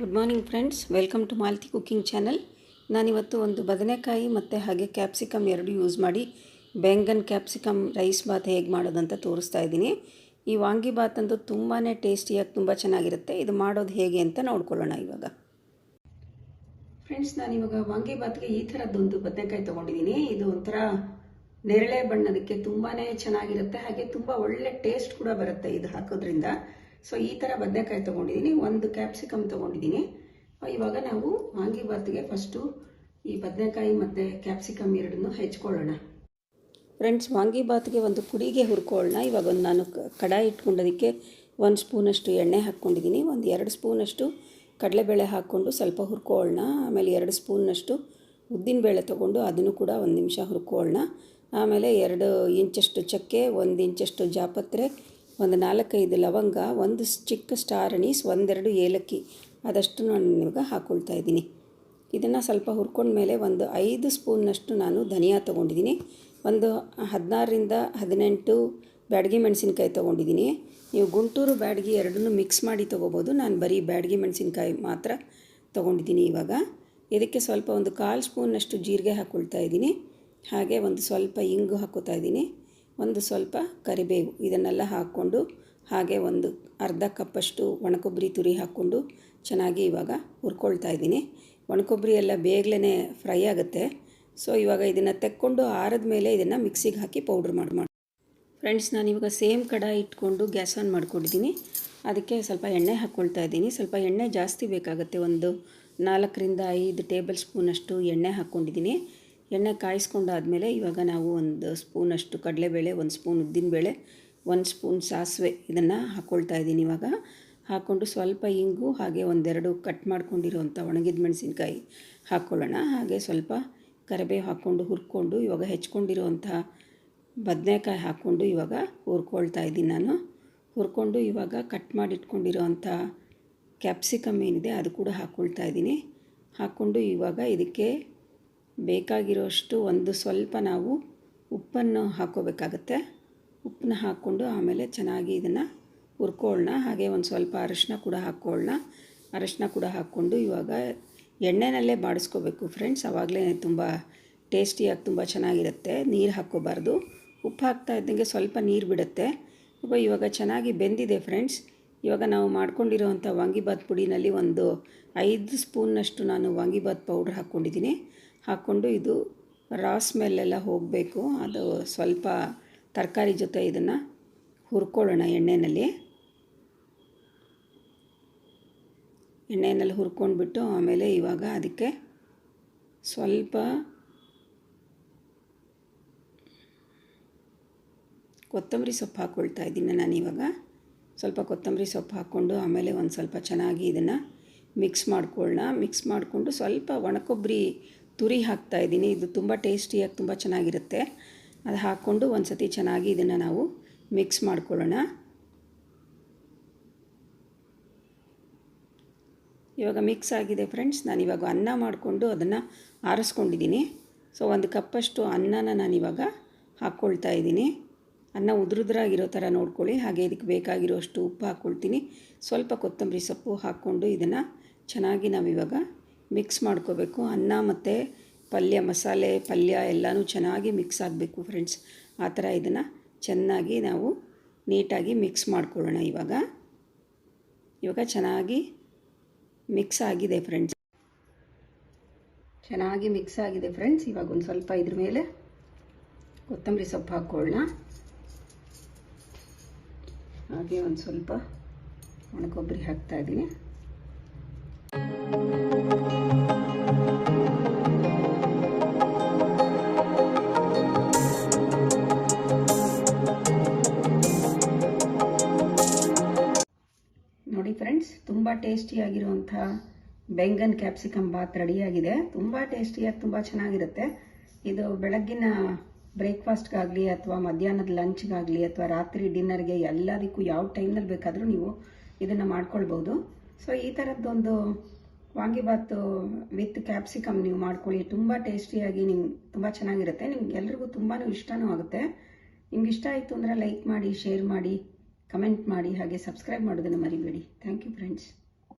Good morning friends welcome to Malti cooking channel ನಾನಿವತ್ತು ಒಂದು ಬದನೆಕಾಯಿ ಮತ್ತು ಹಾಗೆ ಕ್ಯಾಪ್ಸಿಕಮ್ ಎರಡು ಯೂಸ್ ಮಾಡಿ ಬೆಂಗನ್ ಕ್ಯಾಪ್ಸಿಕಮ್ ರೈಸ್ ಬಾತ್ ಹೇಗೆ ಮಾಡೋದಂತ ತೋರಿಸ್ತಾ ಇದ್ದೀನಿ. ಈ ವಾಂಗಿ ಬಾತ್ ಅಂತೂ ತುಂಬಾ ಟೇಸ್ಟಿಯಾಗಿ ತುಂಬ ಚೆನ್ನಾಗಿರುತ್ತೆ. ಇದು ಮಾಡೋದು ಹೇಗೆ ಅಂತ ನೋಡ್ಕೊಳ್ಳೋಣ ಇವಾಗ. ಫ್ರೆಂಡ್ಸ್ ನಾನಿವಾಗ ವಾಂಗಿ ಬಾತ್ಗೆ ಈ ಥರದ್ದೊಂದು ಬದನೆಕಾಯಿ ತೊಗೊಂಡಿದ್ದೀನಿ. ಇದು ಒಂಥರ ನೇರಳೆ ಬಣ್ಣದಕ್ಕೆ ತುಂಬಾ ಚೆನ್ನಾಗಿರುತ್ತೆ. ಹಾಗೆ ತುಂಬ ಒಳ್ಳೆ ಟೇಸ್ಟ್ ಕೂಡ ಬರುತ್ತೆ ಇದು ಹಾಕೋದ್ರಿಂದ. ಸೊ ಈ ಥರ ಬದನೆಕಾಯಿ ತೊಗೊಂಡಿದ್ದೀನಿ ಒಂದು ಕ್ಯಾಪ್ಸಿಕಮ್ ತೊಗೊಂಡಿದ್ದೀನಿ ಇವಾಗ ನಾವು ವಾಂಗಿಬಾತ್ಗೆ ಫಸ್ಟು ಈ ಬದನೆಕಾಯಿ ಮತ್ತು ಕ್ಯಾಪ್ಸಿಕಮ್ ಎರಡನ್ನೂ ಹೆಚ್ಕೊಳ್ಳೋಣ. ಫ್ರೆಂಡ್ಸ್ ವಾಂಗಿಬಾತ್ಗೆ ಒಂದು ಪುಡಿಗೆ ಹುರ್ಕೊಳ್ಳೋಣ. ಇವಾಗ ಒಂದು ನಾನು ಕಡಾಯಿ ಇಟ್ಕೊಂಡೋದಕ್ಕೆ ಒಂದು ಸ್ಪೂನಷ್ಟು ಎಣ್ಣೆ ಹಾಕ್ಕೊಂಡಿದ್ದೀನಿ ಒಂದು ಎರಡು ಸ್ಪೂನಷ್ಟು ಕಡಲೆಬೇಳೆ ಹಾಕ್ಕೊಂಡು ಸ್ವಲ್ಪ ಹುರ್ಕೊಳ್ಳೋಣ. ಆಮೇಲೆ ಎರಡು ಸ್ಪೂನ್ನಷ್ಟು ಉದ್ದಿನಬೇಳೆ ತೊಗೊಂಡು ಅದನ್ನು ಕೂಡ ಒಂದು ನಿಮಿಷ ಹುರ್ಕೊಳ್ಳೋಣ. ಆಮೇಲೆ ಎರಡು ಇಂಚಷ್ಟು ಚಕ್ಕೆ, ಒಂದು ಇಂಚಷ್ಟು ಜಾಪತ್ರೆ ಒಂದು ನಾಲ್ಕೈದು ಲವಂಗ, ಒಂದು ಚಿಕ್ಕ ಸ್ಟಾರ್ ಅನೀಸ್ ಒಂದೆರಡು ಏಲಕ್ಕಿ. ಅದಷ್ಟು ನಾನು ಇವಾಗ ಹಾಕ್ಕೊಳ್ತಾ ಇದ್ದೀನಿ. ಇದನ್ನು ಸ್ವಲ್ಪ ಹುರ್ಕೊಂಡ್ಮೇಲೆ ಒಂದು ಐದು ಸ್ಪೂನ್ನಷ್ಟು ನಾನು ಧನಿಯಾ ತೊಗೊಂಡಿದ್ದೀನಿ. ಒಂದು ಹದಿನಾರರಿಂದ ಹದಿನೆಂಟು ಬ್ಯಾಡಗಿ ಮೆಣಸಿನ್ಕಾಯಿ ತೊಗೊಂಡಿದ್ದೀನಿ. ನೀವು ಗುಂಟೂರು ಬ್ಯಾಡಗಿ ಎರಡನ್ನೂ ಮಿಕ್ಸ್ ಮಾಡಿ ತೊಗೋಬೋದು. ನಾನು ಬರೀ ಬ್ಯಾಡಗಿ ಮೆಣಸಿನ್ಕಾಯಿ ಮಾತ್ರ ತೊಗೊಂಡಿದ್ದೀನಿ ಇವಾಗ. ಇದಕ್ಕೆ ಸ್ವಲ್ಪ ಒಂದು ಕಾಲು ಸ್ಪೂನ್ನಷ್ಟು ಜೀರಿಗೆ ಹಾಕ್ಕೊಳ್ತಾ ಇದ್ದೀನಿ. ಹಾಗೆ ಒಂದು ಸ್ವಲ್ಪ ಇಂಗು ಹಾಕ್ಕೋತಾ ಇದ್ದೀನಿ. ಒಂದು ಸ್ವಲ್ಪ ಕರಿಬೇವು ಇದನ್ನೆಲ್ಲ ಹಾಕ್ಕೊಂಡು ಹಾಗೆ ಒಂದು ಅರ್ಧ ಕಪ್ಪಷ್ಟು ಒಣಕೊಬ್ಬರಿ ತುರಿ ಹಾಕ್ಕೊಂಡು ಚೆನ್ನಾಗಿ ಇವಾಗ ಹುರ್ಕೊಳ್ತಾ ಇದ್ದೀನಿ. ಒಣಕೊಬ್ಬರಿ ಎಲ್ಲ ಬೇಗಲೇ ಫ್ರೈ ಆಗುತ್ತೆ. ಸೊ ಇವಾಗ ಇದನ್ನು ತೆಕ್ಕೊಂಡು ಆರದ ಮೇಲೆ ಇದನ್ನು ಮಿಕ್ಸಿಗೆ ಹಾಕಿ ಪೌಡ್ರ್ ಮಾಡಿ ಮಾಡಿ ಫ್ರೆಂಡ್ಸ್ ನಾನಿವಾಗ ಸೇಮ್ ಕಡಾಯಿ ಇಟ್ಕೊಂಡು ಗ್ಯಾಸ್ ಆನ್ ಮಾಡ್ಕೊಂಡಿದ್ದೀನಿ. ಅದಕ್ಕೆ ಸ್ವಲ್ಪ ಎಣ್ಣೆ ಹಾಕ್ಕೊಳ್ತಾ ಇದ್ದೀನಿ. ಸ್ವಲ್ಪ ಎಣ್ಣೆ ಜಾಸ್ತಿ ಬೇಕಾಗುತ್ತೆ. ಒಂದು ನಾಲ್ಕರಿಂದ ಐದು ಟೇಬಲ್ ಸ್ಪೂನಷ್ಟು ಎಣ್ಣೆ ಹಾಕ್ಕೊಂಡಿದ್ದೀನಿ. ಎಣ್ಣೆ ಕಾಯಿಸ್ಕೊಂಡಾದಮೇಲೆ ಇವಾಗ ನಾವು ಒಂದು ಸ್ಪೂನಷ್ಟು ಕಡಲೆಬೇಳೆ, ಒಂದು ಸ್ಪೂನ್ ಉದ್ದಿನಬೇಳೆ, ಒಂದು ಸ್ಪೂನ್ ಸಾಸಿವೆ ಇದನ್ನು ಹಾಕ್ಕೊಳ್ತಾ ಇದ್ದೀನಿ ಇವಾಗ. ಹಾಕ್ಕೊಂಡು ಸ್ವಲ್ಪ ಇಂಗು, ಹಾಗೆ ಒಂದೆರಡು ಕಟ್ ಮಾಡ್ಕೊಂಡಿರೋವಂಥ ಒಣಗಿದ ಮೆಣಸಿನ್ಕಾಯಿ ಹಾಕ್ಕೊಳ್ಳೋಣ. ಹಾಗೆ ಸ್ವಲ್ಪ ಕರಿಬೇವು ಹಾಕ್ಕೊಂಡು ಹುರ್ಕೊಂಡು ಇವಾಗ ಹೆಚ್ಕೊಂಡಿರೋವಂಥ ಬದನೆಕಾಯಿ ಹಾಕ್ಕೊಂಡು ಇವಾಗ ಹುರ್ಕೊಳ್ತಾ ಇದ್ದೀನಿ ನಾನು. ಹುರ್ಕೊಂಡು ಇವಾಗ ಕಟ್ ಮಾಡಿಟ್ಕೊಂಡಿರೋವಂಥ ಕ್ಯಾಪ್ಸಿಕಮ್ ಏನಿದೆ ಅದು ಕೂಡ ಹಾಕ್ಕೊಳ್ತಾ ಇದ್ದೀನಿ. ಹಾಕ್ಕೊಂಡು ಇವಾಗ ಇದಕ್ಕೆ ಬೇಕಾಗಿರೋಷ್ಟು ಒಂದು ಸ್ವಲ್ಪ ನಾವು ಉಪ್ಪನ್ನು ಹಾಕ್ಕೋಬೇಕಾಗತ್ತೆ. ಉಪ್ಪನ್ನ ಹಾಕ್ಕೊಂಡು ಆಮೇಲೆ ಚೆನ್ನಾಗಿ ಇದನ್ನು ಹುರ್ಕೊಳ್ಳೋಣ. ಹಾಗೆ ಒಂದು ಸ್ವಲ್ಪ ಅರಶಿನ ಕೂಡ ಹಾಕ್ಕೊಳ್ಳೋಣ. ಅರಶಿನ ಕೂಡ ಹಾಕ್ಕೊಂಡು ಇವಾಗ ಎಣ್ಣೆನಲ್ಲೇ ಬಾಡಿಸ್ಕೋಬೇಕು ಫ್ರೆಂಡ್ಸ್. ಆವಾಗಲೇ ತುಂಬ ಟೇಸ್ಟಿಯಾಗಿ ತುಂಬ ಚೆನ್ನಾಗಿರುತ್ತೆ. ನೀರು ಹಾಕ್ಕೋಬಾರ್ದು. ಉಪ್ಪು ಹಾಕ್ತಾ ಇದ್ದಂಗೆ ಸ್ವಲ್ಪ ನೀರು ಬಿಡುತ್ತೆ. ಇವಾಗ ಚೆನ್ನಾಗಿ ಬೆಂದಿದೆ ಫ್ರೆಂಡ್ಸ್. ಇವಾಗ ನಾವು ಮಾಡ್ಕೊಂಡಿರೋವಂಥ ವಾಂಗಿಬಾತ್ ಪುಡಿನಲ್ಲಿ ಒಂದು ಐದು ಸ್ಪೂನ್ನಷ್ಟು ನಾನು ವಾಂಗಿಬಾತ್ ಪೌಡ್ರ್ ಹಾಕ್ಕೊಂಡಿದ್ದೀನಿ. ಹಾಕ್ಕೊಂಡು ಇದು ರಾ ಸ್ಮೆಲ್ಲೆಲ್ಲ ಹೋಗಬೇಕು. ಅದು ಸ್ವಲ್ಪ ತರಕಾರಿ ಜೊತೆ ಇದನ್ನು ಹುರ್ಕೊಳ್ಳೋಣ ಎಣ್ಣೆಯಲ್ಲಿ ಎಣ್ಣೆಯಲ್ಲಿ ಹುರ್ಕೊಂಡ್ಬಿಟ್ಟು ಆಮೇಲೆ ಇವಾಗ ಅದಕ್ಕೆ ಸ್ವಲ್ಪ ಕೊತ್ತಂಬರಿ ಸೊಪ್ಪು ಹಾಕ್ಕೊಳ್ತಾ ಇದ್ದೀನಿ ನಾನು ಇವಾಗ. ಸ್ವಲ್ಪ ಕೊತ್ತಂಬರಿ ಸೊಪ್ಪು ಹಾಕ್ಕೊಂಡು ಆಮೇಲೆ ಒಂದು ಸ್ವಲ್ಪ ಚೆನ್ನಾಗಿ ಇದನ್ನು ಮಿಕ್ಸ್ ಮಾಡ್ಕೊಳ್ಳೋಣ. ಮಿಕ್ಸ್ ಮಾಡಿಕೊಂಡು ಸ್ವಲ್ಪ ಒಣಕೊಬ್ಬರಿ ತುರಿ ಹಾಕ್ತಾ ಇದ್ದೀನಿ. ಇದು ತುಂಬ ಟೇಸ್ಟಿಯಾಗಿ ತುಂಬ ಚೆನ್ನಾಗಿರುತ್ತೆ. ಅದು ಹಾಕ್ಕೊಂಡು ಒಂದು ಸತಿ ಚೆನ್ನಾಗಿ ಇದನ್ನು ನಾವು ಮಿಕ್ಸ್ ಮಾಡ್ಕೊಳ್ಳೋಣ. ಇವಾಗ ಮಿಕ್ಸ್ ಆಗಿದೆ ಫ್ರೆಂಡ್ಸ್. ನಾನಿವಾಗ ಅನ್ನ ಮಾಡಿಕೊಂಡು ಅದನ್ನು ಆರಿಸ್ಕೊಂಡಿದ್ದೀನಿ. ಸೊ, ಒಂದು ಕಪ್ಪಷ್ಟು ಅನ್ನನ ನಾನಿವಾಗ ಹಾಕ್ಕೊಳ್ತಾ ಇದ್ದೀನಿ. ಅನ್ನ ಉದುರುದ್ರಾಗಿರೋ ಥರ ನೋಡ್ಕೊಳ್ಳಿ. ಹಾಗೆ ಇದಕ್ಕೆ ಬೇಕಾಗಿರೋಷ್ಟು ಉಪ್ಪು ಹಾಕ್ಕೊಳ್ತೀನಿ. ಸ್ವಲ್ಪ ಕೊತ್ತಂಬರಿ ಸೊಪ್ಪು ಹಾಕ್ಕೊಂಡು ಇದನ್ನು ಚೆನ್ನಾಗಿ ನಾವಿವಾಗ ಮಿಕ್ಸ್ ಮಾಡ್ಕೋಬೇಕು. ಅನ್ನ ಮತ್ತು ಪಲ್ಯ, ಮಸಾಲೆ, ಪಲ್ಯ ಎಲ್ಲನೂ ಚೆನ್ನಾಗಿ ಮಿಕ್ಸ್ ಆಗಬೇಕು ಫ್ರೆಂಡ್ಸ್. ಆ ಥರ ಇದನ್ನು ಚೆನ್ನಾಗಿ ನಾವು ನೀಟಾಗಿ ಮಿಕ್ಸ್ ಮಾಡ್ಕೊಳ್ಳೋಣ ಇವಾಗ. ಇವಾಗ ಚೆನ್ನಾಗಿ ಮಿಕ್ಸ್ ಆಗಿದೆ ಫ್ರೆಂಡ್ಸ್. ಚೆನ್ನಾಗಿ ಮಿಕ್ಸ್ ಆಗಿದೆ ಫ್ರೆಂಡ್ಸ್. ಇವಾಗ ಒಂದು ಸ್ವಲ್ಪ ಇದ್ರ ಮೇಲೆ ಕೊತ್ತಂಬರಿ ಸೊಪ್ಪು ಹಾಕ್ಕೊಳ್ಳೋಣ. ಹಾಗೆ ಒಂದು ಸ್ವಲ್ಪ ಒಣಕೊಬ್ಬರಿ ಹಾಕ್ತಾ ತುಂಬ ಟೇಸ್ಟಿಯಾಗಿರುವಂಥ ಬೆಂಗನ್ ಕ್ಯಾಪ್ಸಿಕಮ್ ಬಾತ್ ರೆಡಿಯಾಗಿದೆ. ತುಂಬ ಟೇಸ್ಟಿಯಾಗಿ ತುಂಬ ಚೆನ್ನಾಗಿರುತ್ತೆ. ಇದು ಬೆಳಗ್ಗಿನ ಬ್ರೇಕ್ಫಾಸ್ಟ್ಗಾಗಲಿ ಅಥವಾ ಮಧ್ಯಾಹ್ನದ ಲಂಚ್ಗಾಗಲಿ ಅಥವಾ ರಾತ್ರಿ ಡಿನ್ನರ್ಗೆ ಎಲ್ಲದಕ್ಕೂ ಯಾವ ಟೈಮ್ನಲ್ಲಿ ಬೇಕಾದರೂ ನೀವು ಇದನ್ನು ಮಾಡ್ಕೊಳ್ಬೋದು. ಸೊ ಈ ಥರದ್ದೊಂದು ವಾಂಗಿಬಾತು ವಿತ್ ಕ್ಯಾಪ್ಸಿಕಮ್ ನೀವು ಮಾಡ್ಕೊಳ್ಳಿ. ತುಂಬ ಟೇಸ್ಟಿಯಾಗಿ ನಿಮ್ಗೆ ತುಂಬ ಚೆನ್ನಾಗಿರುತ್ತೆ. ನಿಮ್ಗೆ ಎಲ್ರಿಗೂ ತುಂಬಾ ಇಷ್ಟನೂ ಆಗುತ್ತೆ. ನಿಮ್ಗೆ ಇಷ್ಟ ಆಯಿತು ಅಂದರೆ ಲೈಕ್ ಮಾಡಿ ಶೇರ್ ಮಾಡಿ ಕಮೆಂಟ್ ಮಾಡಿ, ಹಾಗೆ ಸಬ್ಸ್ಕ್ರೈಬ್ ಮಾಡೋದನ್ನು ಮರಿಬೇಡಿ. Thank you friends